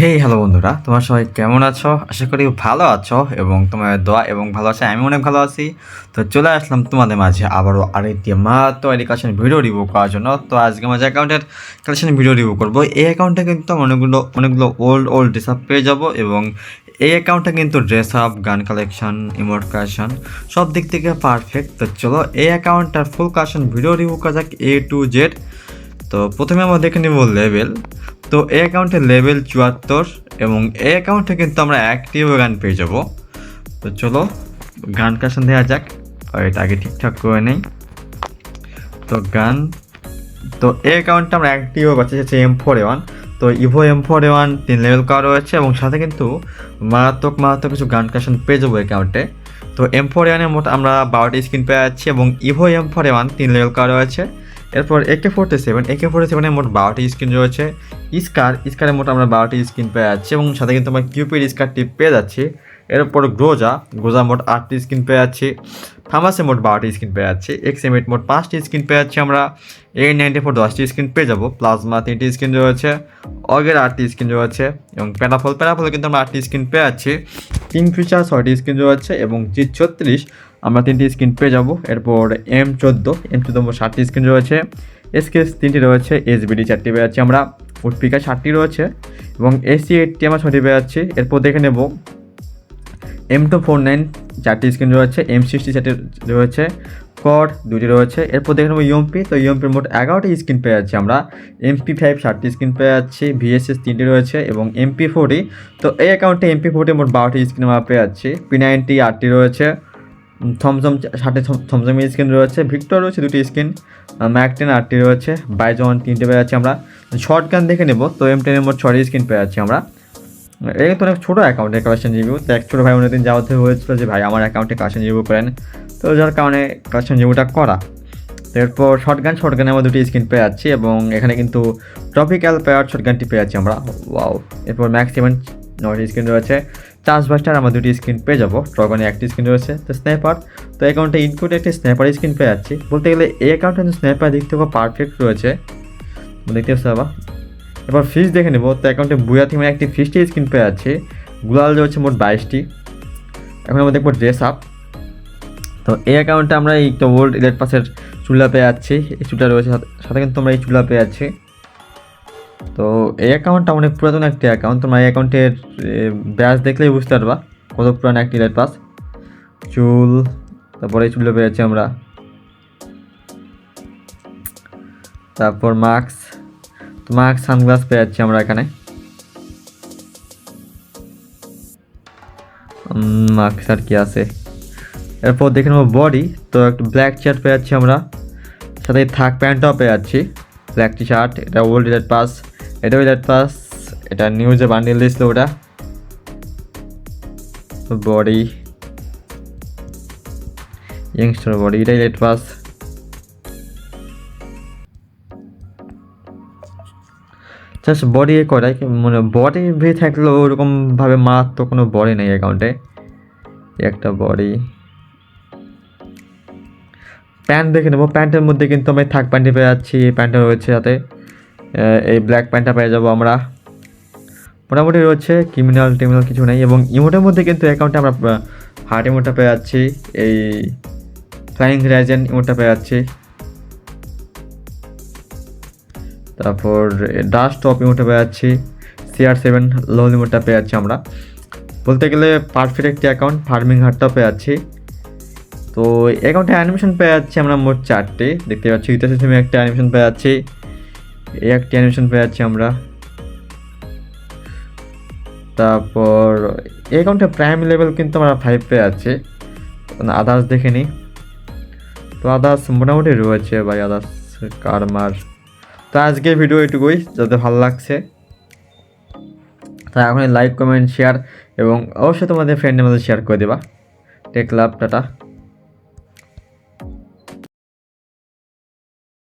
Hey hello বন্ধুরা। তোমার সবাই কেমন আছো? আশা করি ভালো আছো এবং তোমার দোয়া এবং ভালো আছে আমি অনেক ভালো আছি। তো চলে আসলাম তোমাদের মাঝে আবারও আরেকটি মাত্র এডুকেশন ভিডিও রিভিউ করার জন্য। তো আজকে আমাদের অ্যাকাউন্টের কালেকশন ভিডিও রিভিউ করব। এই অ্যাকাউন্টে কিন্তু অনেকগুলো অনেকগুলো ওল্ড ওল্ড ড্রেস আপ পেয়ে যাব এবং এই অ্যাকাউন্টটা কিন্তু dress up gun collection emote collection সব দিক থেকে পারফেক্ট তো চলো এই অ্যাকাউন্টটার ফুল কালেকশন ভিডিও রিভিউ করা যাক এ টু জেড তো প্রথমে আমরা দেখে নিব লেভেল তো এই অ্যাকাউন্টের লেভেল চুয়াত্তর এবং এই অ্যাকাউন্টে কিন্তু আমরা অ্যাক্টিভ গান পেয়ে যাব। তো চলো, গান কাশন দেওয়া যাক। আর এটা আগে ঠিকঠাক করে নেই। তো গান, তো এই অ্যাকাউন্টটা আমরা অ্যাক্টিভ পাচ্ছি হচ্ছে এম ফোর ওয়ান তো ইভো এম ফোর ওয়ান তিন লেভেল করা রয়েছে এবং সাথে কিন্তু মারাত্মক মারাত্মক কিছু গান কাশন পেয়ে যাব অ্যাকাউন্টে তো এম ফোর ওয়ানের মোট আমরা বারোটি স্ক্রিন পেয়ে যাচ্ছি এবং ইভো এম ফোর ওয়ান তিন লেভেল করা রয়েছে। এরপর একে ফোর্টি সেভেন একে ফোর্টি সেভেনের মোট বারোটি স্ক্রিন রয়েছে। স্কার ইস্কারের মোট আমরা বারোটি স্ক্রিন পেয়ে যাচ্ছি এবং সাথে কিন্তু আমরা কিউপির স্কারটি পেয়ে যাচ্ছি। এরপর গ্রোজা গ্রোজা মোট আটটি স্ক্রিন পেয়ে যাচ্ছি। ফার্মাসে মোট বারোটি স্ক্রিন পেয়ে যাচ্ছি। এক্সএমএট মোট পাঁচটি স্ক্রিন পেয়ে যাচ্ছি আমরা। এ নাইনটি ফোর দশটি স্ক্রিন পেয়ে যাব। প্লাজমা তিনটি স্ক্রিন রয়েছে। অগের আটটি স্ক্রিন রয়েছে এবং প্যারাফল প্যারাফলে কিন্তু আমরা আটটি স্ক্রিন পেয়ে যাচ্ছি। কিং ফিচার ছয়টি স্ক্রিন রয়েছে এবং জি ছত্রিশ আমরা তিনটি স্ক্রিন পেয়ে যাব। এরপর এম চোদ্দ এম চোদ্দ ষাটটি স্ক্রিন রয়েছে। এসকেএস তিনটি রয়েছে এসবিডি চারটি পেয়ে যাচ্ছি আমরা। উটপিকা ষাটটি রয়েছে এবং এসি এইটটি আমরা ছটি পেয়ে যাচ্ছি। এরপর দেখে নেব। এম টু ফোর নাইন চারটি স্ক্রিন রয়েছে এম সিক্সটি চারটি রয়েছে কড দুটি রয়েছে। এরপর দেখে নেব ইউএমপি তো ইউএমপির মোট এগারোটি স্ক্রিন পেয়ে যাচ্ছি আমরা। এমপি ফাইভ ষাটটি স্ক্রিন পেয়ে যাচ্ছি ভিএসএস তিনটি রয়েছে এবং এমপি ফোরটি তো এই অ্যাকাউন্টে এমপি ফোরটি মোট বারোটি স্ক্রিন আমরা পেয়ে যাচ্ছি। পি নাইনটি আটটি রয়েছে। থমথম ষাটে থমথম স্ক্রিন রয়েছে, ভিক্টর রয়েছে দুটি স্ক্রিন ম্যাক টেন আটটি রয়েছে বাইজন তিনটে পেয়ে যাচ্ছি আমরা। শর্ট গান দেখে নেব, তো এম টেনের মোট ছটি স্ক্রিন পেয়ে যাচ্ছি আমরা। এটা তো অনেক ছোটো অ্যাকাউন্টের কালেকশন রিভিউ তো এক ছোটো ভাই অন্যদিন যাওয়াতে হয়েছিল যে, ভাই, আমার অ্যাকাউন্টে কালেকশন রিভিউ করেন। তো যার কারণে কালেকশন রিভিউটা করা। এরপর শর্ট গান শর্ট গানে আমরা দুটি স্ক্রিন পেয়ে যাচ্ছি এবং এখানে কিন্তু টপিক্যাল পেয়ার শর্ট গানটি পেয়ে যাচ্ছি আমরা। ওয়াও এরপর ম্যাক্সিমাম নয়টি স্ক্রিন রয়েছে। চার্জ বাস্টার আমরা দুটি স্ক্রিন পেয়ে যাব। ড্রগনে একটি স্ক্রিন রয়েছে, তো স্ন্যাপার। তো অ্যাকাউন্টে ইনপুট একটি স্ন্যাপার স্ক্রিন পেয়ে যাচ্ছি। বলতে গেলে এই অ্যাকাউন্টে কিন্তু স্ন্যাপার দিক থেকে পারফেক্ট রয়েছে। দেখতে পাচ্ছি বাবা এবার ফিস দেখে নেব। তো অ্যাকাউন্টে বুয়া থিমে একটি ফিসটি স্ক্রিন পেয়ে যাচ্ছে। গুলাল রয়েছে মোট বাইশটি। এখন আমরা দেখব ড্রেস আপ তো এই অ্যাকাউন্টে আমরা এই তো ওল্ড ইলেট পাসের চুলা পেয়ে যাচ্ছি। এই চুলা রয়েছে সাথে- সাথে কিন্তু আমরা এই চুলা পেয়ে যাচ্ছি। তো এই অ্যাকাউন্টটা অনেক পুরাতন একটি অ্যাকাউন্ট তোমরা এই অ্যাকাউন্টের ব্যাচ দেখলেই বুঝতে পারবা কত পুরানো একটি ইলেট পাস চুল, তারপরে এই চুলটা পেয়েছি আমরা। তারপর মাস্ক তো মাস্ক সানগ্লাস পেয়ে যাচ্ছি আমরা এখানে। মাস্ক আর কি আছে। এরপর দেখে নেব বডি তো একটু ব্ল্যাক চেয়ার পেয়ে যাচ্ছি আমরা। সাথে থাক প্যান্টটাও পেয়ে যাচ্ছি ব্ল্যাক টি শার্ট, এটা ওল্ড রেড পাস এটাও রেড পাস এটা নিউজে বান্ডিল দিয়েছিল ওটা। বডি ইয়ংস্টার বডি এটাই রেড পাস জাস্ট বডি এ করাই মানে বডি ভে থাকলেও ওরকমভাবে মারাত্মক কোনো বডি নেই অ্যাকাউন্টে একটা বডি প্যান্ট দেখে নেব। প্যান্টের মধ্যে কিন্তু আমি থাক প্যান্টটি পেয়ে যাচ্ছি। এই প্যান্টটা রয়েছে যাতে এই ব্ল্যাক প্যান্টটা পেয়ে যাব আমরা। মোটামুটি রয়েছে ক্রিমিনাল টিমিনাল কিছু নেই এবং ইমোটের মধ্যে কিন্তু অ্যাকাউন্টে আমরা হার্ট ইমোটটা পেয়ে যাচ্ছি। এই ফ্লাইং রাইজেন ইমোটটা পেয়ে যাচ্ছি। তারপর ডাস্ট টপ ইমোটটা পেয়ে যাচ্ছি। সিআর সেভেন লোল ইমোটটা পেয়ে যাচ্ছি আমরা। বলতে গেলে পারফেক্ট একটি অ্যাকাউন্ট ফার্মিং হাটটাও পেয়ে যাচ্ছি। তো অ্যাকাউন্টে অ্যানিমেশন পেয়ে যাচ্ছি আমরা মোট চারটে। দেখতে পাচ্ছি ইতিহাস সিস্টেমে একটা অ্যানিমেশন পেয়ে যাচ্ছি। এই একটি অ্যানিমেশন পেয়ে যাচ্ছি আমরা। তারপর, এই অ্যাকাউন্টে প্রাইম লেভেল কিন্তু আমরা ফাইভ পেয়ে যাচ্ছি। আদার্স দেখে নিই তো আদার্স মোটামুটি রয়েছে ভাই আদার্স কারমার। তো আজকের ভিডিও এটুকুই যাতে ভালো লাগছে তা এখন লাইক কমেন্ট শেয়ার এবং অবশ্যই তোমাদের ফ্রেন্ডের মধ্যে শেয়ার করে দেবা। Take love tata.